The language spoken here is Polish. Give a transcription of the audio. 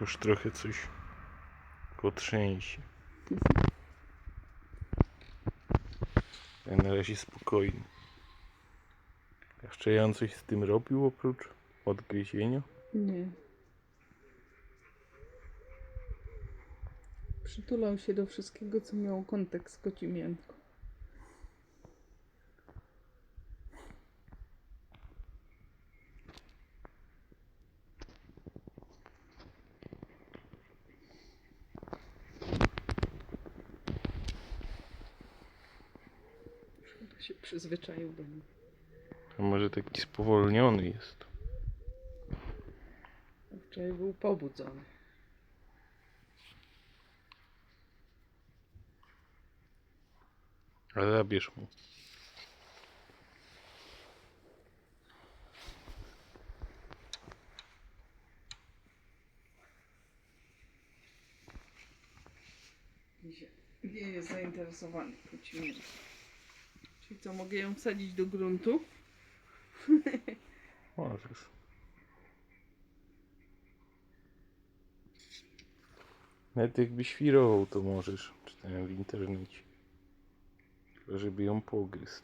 Już trochę coś go trzęsie. Ja na razie spokojny. Jeszcze Jan coś z tym robił oprócz odgryzienia? Nie. Przytulał się do wszystkiego, co miało kontakt z. Chyba się przyzwyczaił do mnie. A może taki spowolniony jest? Wczoraj był pobudzony. Ale zabierz mu. Nie jest zainteresowany kocimiętką. Czyli co, mogę ją wsadzić do gruntu? Możesz. Nawet jakby świrował, to możesz. Czytałem w internecie. Żeby ją pogryzł.